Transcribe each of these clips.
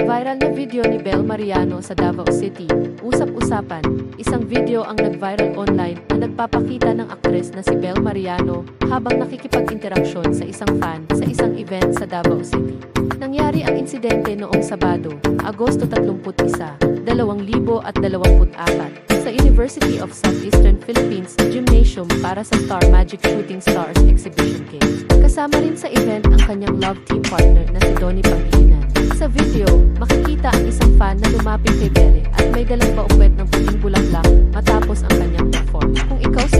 Viral na video ni Bel Mariano sa Davao City. Usap-usapan, isang video ang nag-viral online na nagpapakita ng aktres na si Bel Mariano habang nakikipag-interaksyon sa isang fan sa isang event sa Davao City. Nangyari ang insidente noong Sabado, Agosto 31, 2024 sa University of Southeastern Philippines Gymnasium para sa Star Magic Shooting Stars Exhibition Games. Kasama rin sa event ang kanyang love team partner na si Donnie Pangilinan. Sa video, makikita ang isang fan na lumapit kay Belle at may dalang paukwet ng puting bulaklak matapos ang kanyang perform. Kung ikaw si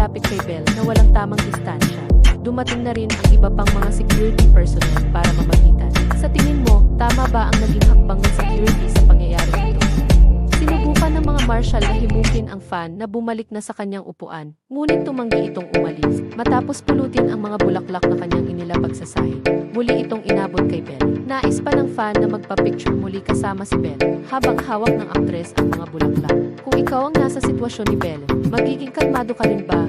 malapit kay Belle na walang tamang distansya, dumating na rin ang iba pang mga security personnel para mamagitan. Sa tingin mo, tama ba ang naging hakbang ng security sa pangyayari ito? Sinubukan ng mga marshal na himukin ang fan na bumalik na sa kanyang upuan, ngunit tumanggi itong umalis. Matapos pulutin ang mga bulaklak na kanyang inilapag sa sahig, muli itong inabot kay Belle. Nais pa ng fan na magpa-picture muli kasama si Belle, habang hawak ng aktres ang mga bulaklak. Ikaw ang nasa sitwasyon ni Belle, magiging kalmado ka rin ba?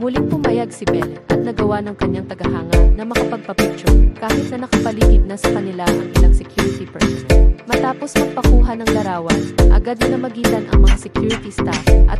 Muling pumayag si Belle at nagawa ng kanyang tagahanga na makapagpa-picture kahit na nakapaligid na sa kanila ang ilang security personnel. Matapos magpakuha ng larawan, agad na namagitan ang mga security staff at